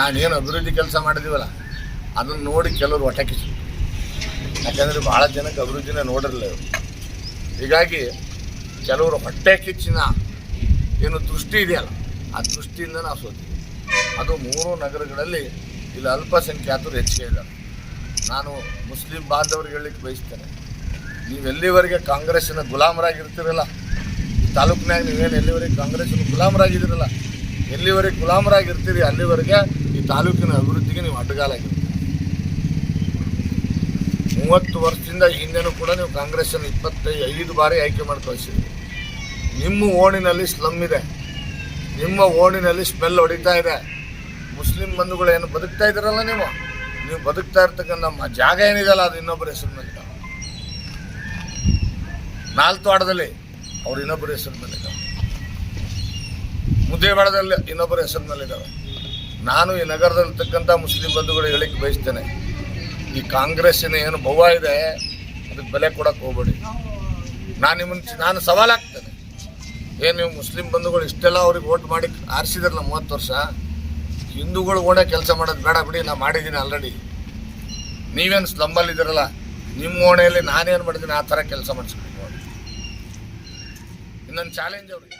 ನಾನೇನು ಅಭಿವೃದ್ಧಿ ಕೆಲಸ ಮಾಡಿದೀವಲ್ಲ, ಅದನ್ನು ನೋಡಿ ಕೆಲವರು ಕಿಚ್ಚು. ಯಾಕಂದರೆ ಭಾಳ ಜನಕ್ಕೆ ಅಭಿವೃದ್ಧಿನೇ ನೋಡಿರಲಿಲ್ಲ ಇವರು. ಹೀಗಾಗಿ ಕೆಲವರು ಹೊಟ್ಟೆ ಕಿಚ್ಚಿನ ಏನು ದೃಷ್ಟಿ ಇದೆಯಲ್ಲ, ಆ ದೃಷ್ಟಿಯಿಂದ ನಾವು ಸೋತೀವಿ ಅದು ಮೂರು ನಗರಗಳಲ್ಲಿ ಇಲ್ಲಿ ಅಲ್ಪಸಂಖ್ಯಾತರು ಹೆಚ್ಚಿಗೆ ಇದ್ದಾರೆ. ನಾನು ಮುಸ್ಲಿಂ ಬಾಂಧವರಿಗೆ ಹೇಳಲಿಕ್ಕೆ ಬಯಸ್ತೇನೆ. ನೀವು ಎಲ್ಲಿವರೆಗೆ ಕಾಂಗ್ರೆಸ್ಸಿನ ಗುಲಾಮರಾಗಿರ್ತಿರಲ್ಲ, ಈ ತಾಲೂಕಿನಾಗ ನೀವೇನು ಎಲ್ಲಿವರೆಗೆ ಕಾಂಗ್ರೆಸ್ಸಿನ ಗುಲಾಮರಾಗಿದ್ದೀರಲ್ಲ, ಎಲ್ಲಿವರೆಗೆ ಗುಲಾಮರಾಗಿರ್ತೀರಿ, ಅಲ್ಲಿವರೆಗೆ ತಾಲೂಕಿನ ಅಭಿವೃದ್ಧಿಗೆ ನೀವು ಅಡ್ಡಗಾಲಾಗಿರಿ ಮೂವತ್ತು ವರ್ಷದಿಂದ ಹಿಂದೆನೂ ಕೂಡ ನೀವು ಕಾಂಗ್ರೆಸ್ಸನ್ನು ಇಪ್ಪತ್ತೈದು ಐದು ಬಾರಿ ಆಯ್ಕೆ ಮಾಡಿ ಕಳಿಸಿದ್ರಿ ನಿಮ್ಮ ಓಣಿನಲ್ಲಿ ಸ್ಲಮ್ ಇದೆ. ನಿಮ್ಮ ಓಣಿನಲ್ಲಿ ಸ್ಮೆಲ್ ಹೊಡಿತಾ ಇದೆ. ಮುಸ್ಲಿಂ ಬಂಧುಗಳು ಏನು ಬದುಕ್ತಾ ಇದ್ದೀರಲ್ಲ ನೀವು? ನೀವು ಬದುಕ್ತಾ ಇರ್ತಕ್ಕಂಥ ನಮ್ಮ ಜಾಗ ಏನಿದೆಯಲ್ಲ ಅದು ಇನ್ನೊಬ್ಬರ ಹೆಸರು ಮೇಲೆ ನಾಲ್ಕು ನಾಲ್ತುವಾಡದಲ್ಲಿ ಅವ್ರು ಇನ್ನೊಬ್ಬರ ಹೆಸರು ಮೇಲೆ ಇದ್ದಾವೆ ಮುದ್ದೇವಾಡದಲ್ಲಿ ಇನ್ನೊಬ್ಬರ ಹೆಸರು ಮೇಲೆ ಇದ್ದಾವೆ ನಾನು ಈ ನಗರದಲ್ಲಿರ್ತಕ್ಕಂಥ ಮುಸ್ಲಿಂ ಬಂಧುಗಳು ಹೇಳಿಕ್ಕೆ ಬಯಸ್ತೇನೆ. ಈ ಕಾಂಗ್ರೆಸ್ಸಿನ ಏನು ಭವ ಇದೆ, ಅದಕ್ಕೆ ಬೆಲೆ ಕೊಡಕ್ಕೆ ಹೋಗ್ಬೇಡಿ. ನಾನು ನಿಮ್ಮನ್ನು ನಾನು ಸವಾಲಾಗ್ತೇನೆ ಏನು ನೀವು ಮುಸ್ಲಿಂ ಬಂಧುಗಳು ಇಷ್ಟೆಲ್ಲ ಅವ್ರಿಗೆ ಓಟ್ ಮಾಡಿ ಆರಿಸಿದ್ರಲ್ಲ ಮೂವತ್ತು ವರ್ಷ? ಹಿಂದೂಗಳು ಓಣೆ ಕೆಲಸ ಮಾಡೋದು ಬೇಡ ಬಿಡಿ ನಾನು ಮಾಡಿದ್ದೀನಿ ಆಲ್ರೆಡಿ ನೀವೇನು ಸ್ಲಂಬಲ್ಲಿ ಇದ್ದೀರಲ್ಲ, ನಿಮ್ಮ ಓಣೆಯಲ್ಲಿ ನಾನೇನು ಮಾಡಿದ್ದೀನಿ ಆ ಥರ ಕೆಲಸ ಮಾಡಿಸ್ಬೇಕು ಇನ್ನೊಂದು ಚಾಲೆಂಜ್ ಅವ್ರಿಗೆ.